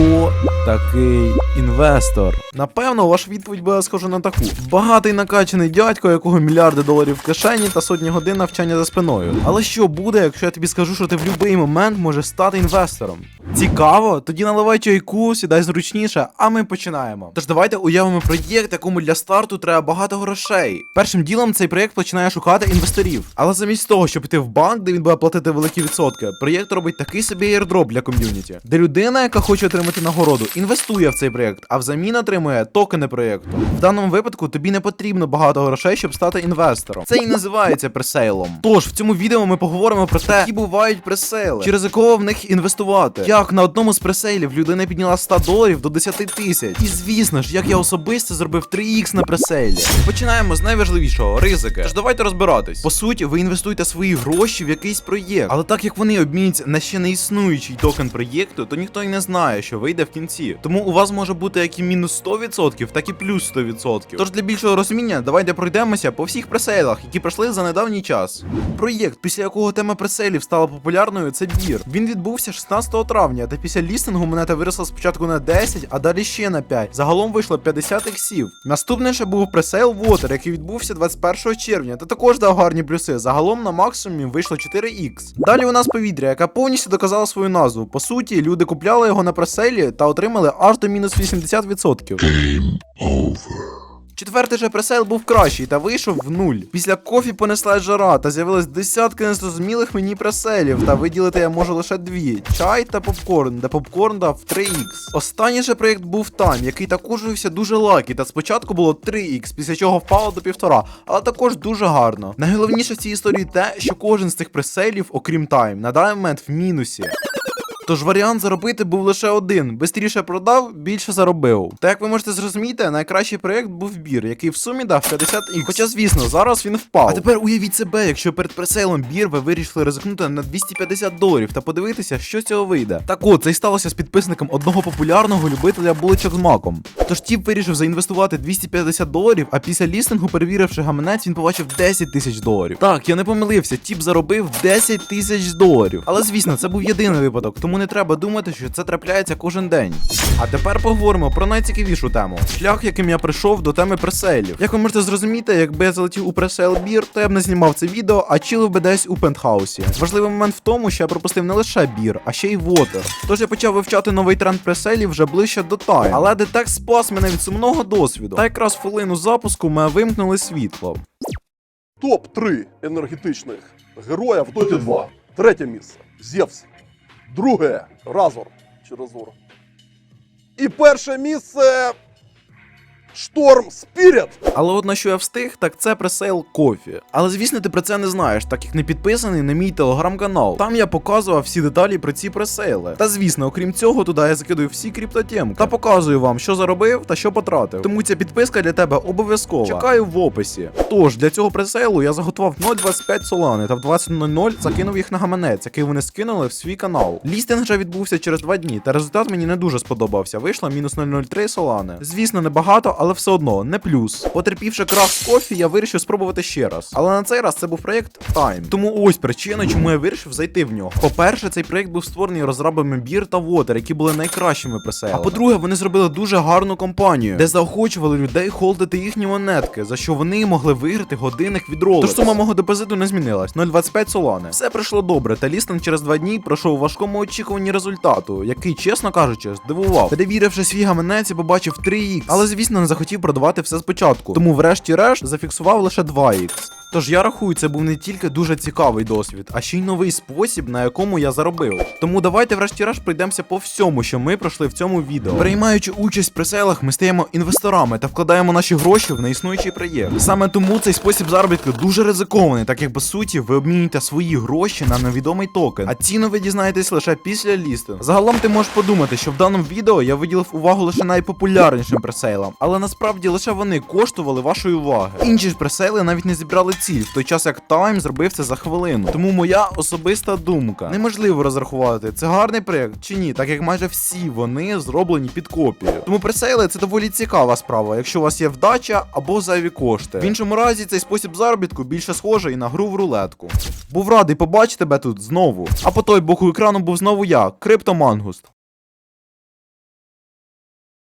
说。Такий інвестор? Напевно, ваша відповідь буде схожа на таку: багатий накачаний дядько, якого мільярди доларів в кишені та сотні годин навчання за спиною. Але що буде, якщо я тобі скажу, що ти в будь-який момент можеш стати інвестором? Цікаво? Тоді наливай чайку, сідай зручніше, а ми починаємо. Тож давайте уявимо проєкт, якому для старту треба багато грошей. Першим ділом цей проєкт починає шукати інвесторів. Але замість того, щоб піти в банк, де він буде платити великі відсотки, проєкт робить такий собі airdrop для ком'юніті, де людина, яка хоче отримати нагороду, інвестує в цей проєкт, а взамін отримує токени проєкту. В даному випадку тобі не потрібно багато грошей, щоб стати інвестором. Це і називається пресейлом. Тож в цьому відео ми поговоримо про те, які бувають пресейли, чи ризиково в них інвестувати, як на одному з пресейлів людина підняла 100 доларів до 10 тисяч. І звісно ж, як я особисто зробив 3х на пресейлі. Починаємо з найважливішого ризики. Тож давайте розбиратись. По суті, ви інвестуєте свої гроші в якийсь проєкт, але так як вони обмінюються на ще не існуючий токен проєкту, то ніхто й не знає, що вийде в кінці. Тому у вас може бути як і мінус 100%, так і плюс 100%. Тож для більшого розуміння, давайте пройдемося по всіх пресейлах, які пройшли за недавній час. Проєкт, після якого тема пресейлів стала популярною, це бір. Він відбувся 16 травня, та після лістингу монета виросла спочатку на 10, а далі ще на 5. Загалом вийшло 50 іксів. Наступний ще був пресейл Water, який відбувся 21 червня, та також дав гарні плюси. Загалом на максимумі вийшло 4х. Далі у нас повітря, яка повністю доказала свою назву. По суті, люди купляли його на преселі та отримали аж до мінус 80%. Четвертий же пресейл був кращий та вийшов в нуль. Після кофі понесла жара та з'явилось десятки незрозумілих мені преселів, та виділити я можу лише дві: чай та попкорн, де попкорн дав 3х. Останній же проєкт був Тайм, який також вився дуже лакі, та спочатку було 3х, після чого впало до півтора, але також дуже гарно. Найголовніше в цій історії те, що кожен з цих преселів, окрім Тайм, на даний момент в мінусі. Тож варіант заробити був лише один: бистріше продав, більше заробив. Та як ви можете зрозуміти, найкращий проєкт був бір, який в сумі дав 50 х Хоча, звісно, зараз він впав. А тепер уявіть себе, якщо перед пресейлом бір ви вирішили ризикнути на 250 доларів та подивитися, що з цього вийде. Так от, це й сталося з підписником одного популярного любителя булочок з маком. Тож тіп вирішив заінвестувати 250 доларів, а після лістингу, перевіривши гаманець, він побачив 10 тисяч доларів. Так, я не помилився, тіп заробив 10 тисяч доларів. Але звісно, це був єдиний випадок, тому не треба думати, що це трапляється кожен день. А тепер поговоримо про найцікавішу тему: шлях, яким я прийшов до теми пресейлів. Як ви можете зрозуміти, якби я залетів у пресейл бір, то я б не знімав це відео, а чилив би десь у пентхаусі. Важливий момент в тому, що я пропустив не лише бір, а ще й вотер. Тож я почав вивчати новий тренд преселів вже ближче до тайм. Але детекст спас мене від сумного досвіду. Та якраз в хвилину запуску ми вимкнули світло. Топ-3 енергетичних героя в Доті 2. Третє місце Зевс. Друге Разор чи Разор. І перше місце Шторм Спіріт. Але от на що я встиг, так це пресейл кофі. Але звісно, ти про це не знаєш, так як не підписаний на мій телеграм-канал. Там я показував всі деталі про ці пресейли. Та звісно, окрім цього, туди я закидую всі криптотемки та показую вам, що заробив та що потратив. Тому ця підписка для тебе обов'язкова. Чекаю в описі. Тож для цього пресейлу я заготував 0,25 солани та в 20.00 закинув їх на гаманець, який вони скинули в свій канал. Лістинг вже відбувся через 2 дні, та результат мені не дуже сподобався. Вийшло мінус 0,03 солани. Звісно, небагато, але все одно не плюс. Потерпівши крах кофі, я вирішив спробувати ще раз. Але на цей раз це був проєкт Time. Тому ось причина, чому я вирішив зайти в нього. По-перше, цей проєкт був створений розрабами Бір та Water, які були найкращими преселами. А по-друге, вони зробили дуже гарну компанію, де заохочували людей холдити їхні монетки, за що вони могли виграти годинних від Rolex. Тож сума мого депозиту не змінилась 0,25 солани. Все пройшло добре, та лістинг через два дні пройшов у важкому очікуванні результату, який, чесно кажучи, здивував. Перевіривши свій гаманець, я побачив 3х, але звісно не захотів продавати все спочатку. Тому, врешті-решт, зафіксував лише 2х. Тож я рахую, це був не тільки дуже цікавий досвід, а ще й новий спосіб, на якому я заробив. Тому давайте врешті-решт пройдемося по всьому, що ми пройшли в цому відео. Приймаючи участь в преселах, ми стаємо інвесторами та вкладаємо наші гроші в неіснуючий проєкт. Саме тому цей спосіб заробітку дуже ризикований, так як по суті ви обмінюєте свої гроші на невідомий токен, а ціну ви дізнаєтесь лише після лістингу. Загалом ти можеш подумати, що в даному відео я виділив увагу лише найпопулярнішим пресейлам, але насправді лише вони коштували вашої уваги. Інші ж пресейли навіть не зібрали ціль, в той час як Тайм зробив це за хвилину. Тому моя особиста думка: неможливо розрахувати, це гарний проєкт чи ні, так як майже всі вони зроблені під копію. Тому пресейли це доволі цікава справа, якщо у вас є вдача або зайві кошти. В іншому разі цей спосіб заробітку більше схожий на гру в рулетку. Був радий побачити тебе тут знову. А по той боку екрану був знову я, Криптомангуст.